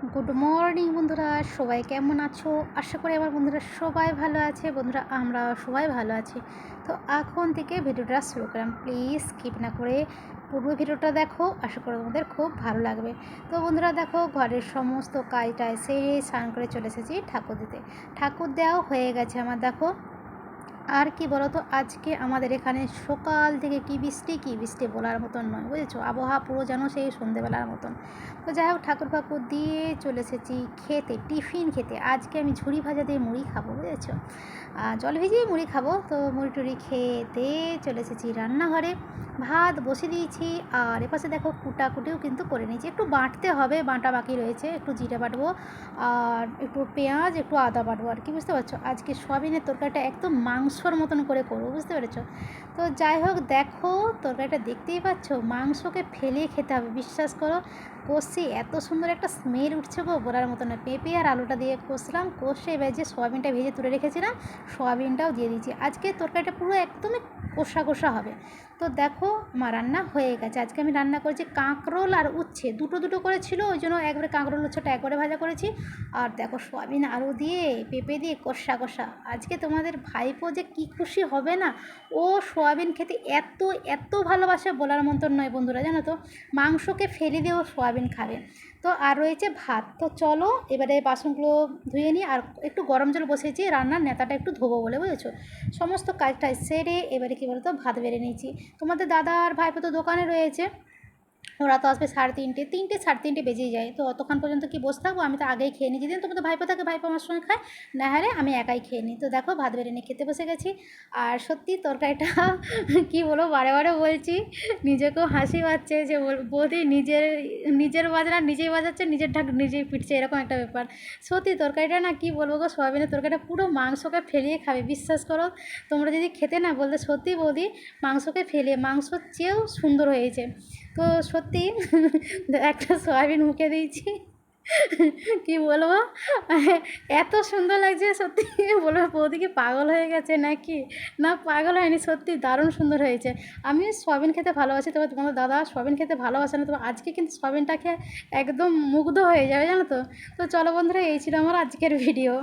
Good morning বন্ধুরা। সবাই কেমন আছো? আশা করি আমার বন্ধুরা সবাই ভালো আছে। বন্ধুরা আমরা সবাই ভালো আছি। তো এখন থেকে ভিডিওটা শুরু করলাম। প্লিজ স্কিপ না করে পুরো ভিডিওটা দেখো। আশা করি তোমাদের খুব ভালো লাগবে। তো বন্ধুরা, দেখো, ঘরের সমস্ত কাজটা এসে স্নান করে চলে এসেছি ঠাকুর দিতে। ঠাকুর দেওয়াও হয়ে গেছে আমার, দেখো। আর কি বলতো, আজকে আমাদের এখানে সকাল থেকে কি বৃষ্টি কি বৃষ্টি বলার মতন নয়, বুঝেছ? আবহাওয়া পুরো যেন সেই সন্ধেবেলার মতন। তো যাই হোক ঠাকুর ফাকুর দিয়ে চলে এসেছি খেতে, টিফিন খেতে। আজকে আমি ঝুড়ি ভাজা দিয়ে মুড়ি খাব, বুঝেছ? জল ভিজিয়ে মুড়ি খাব। তো মুড়ি টুড়ি খেতে চলে এসেছি রান্নাঘরে। ভাত বসে দিয়েছি। আর এপাশে দেখো কুটাকুটিও কিন্তু করে নিয়েছি। একটু বাঁটতে হবে, বাঁটা বাকি রয়েছে। একটু জিরে বাটবো। আর একটু পেঁয়াজ, একটু আদা বাটবো। আর কি, বুঝতে পারছ? আজকে সয়াবিনের তরকারিটা একদম মাংসর মতন করে করো বুঝতে পেরেছ? তো যাই হোক, দেখো, তরকারিটা দেখতেই পাচ্ছ, মাংসকে ফেলে খেতে হবে, বিশ্বাস করো। কষি এত সুন্দর একটা স্মেল উঠছে গো বলার মতো না পেঁপে আর আলুটা দিয়ে কষলাম, কষে এবার যে সয়াবিনটা ভেজে তুলে রেখেছিলাম, সয়াবিনটাও দিয়ে দিয়েছি। আজকে তরকারিটা পুরো একদমই কষা কষা হবে। তো দেখো আমার রান্না হয়ে গেছে। আজকে আমি রান্না করেছি কাঁকরোল আর উচ্ছে। দুটো দুটো করে ছিল, ওই জন্য একবারে কাঁকরোল উচ্ছেটা একবারে ভাজা করেছি। আর দেখো সয়াবিন আলু দিয়ে, পেঁপে দিয়ে কষা কষা। আজকে তোমাদের ভাইপো যে কী খুশি হবে না, ও সয়াবিন খেতে এত এত ভালোবাসে বলার মতন নয় বন্ধুরা, জানো তো? মাংসকে ফেলে দিয়েও সয়াবিন খাবে। তো আর রয়েছে ভাত। তো চলো, এবারে বাসনগুলো ধুয়ে নিই। আর একটু গরম জল বসেছি রান্নার নেতাটা একটু ধোবো বলে, বুঝেছ? সমস্ত কাজটা সেরে এবারে কী বলতো, ভাত বেড়ে নিয়েছি। তোমাদের দাদা আর ভাইপো তো দোকানে রয়েছে। ওরা তো আসবে সাড়ে তিনটে তিনটে সাড়ে তিনটে বেজেই যায়। তো অতক্ষণ পর্যন্ত কি বসে থাকব? আমি তো আগেই খেয়ে নিই যেদিন তোমাদের ভাইপো থাকে, ভাইপো আমার সঙ্গে খায়। না হলে আমি একাই খেয়ে নিই। তো দেখো, ভাত বেড়ে নিয়ে খেতে বসে গেছি। আর সত্যি তরকারিটা কি বলব? বারে বারে বলছি, নিজেকেও হাসি পাচ্ছে যে বৌদি নিজের নিজের বাজনা নিজেই বাজাচ্ছে, নিজের ঢাক নিজেই পিটছে এরকম একটা ব্যাপার। সত্যি তরকারিটা না কি বলব গো? সয়াবিনের তরকারিটা পুরো মাংসকে ফেলিয়ে খাবে, বিশ্বাস করো। তোমরা যদি খেতে না বলতে, সত্যি বৌদি মাংসকে ফেলিয়ে, মাংসর চেয়েও সুন্দর হয়েছে। তো সত্যি একটা সয়াবিন মুখে দিয়েছি। কি বলব? এত সুন্দর লাগছে সত্যি। বলব বৌদি পাগল হয়ে গেছে নাকি? না, পাগল হয়নি, সত্যি দারুণ সুন্দর হয়েছে। আমি সয়াবিন খেতে ভালোবাসি, তবে তোমাদের দাদা সয়াবিন খেতে ভালোবাসে না, তবে আজকে কিন্তু সয়াবিনটা খেয়ে একদম মুগ্ধ হয়ে যাবে, জানো তো? তো চলো বন্ধুরা, এই ছিল আমার আজকের ভিডিও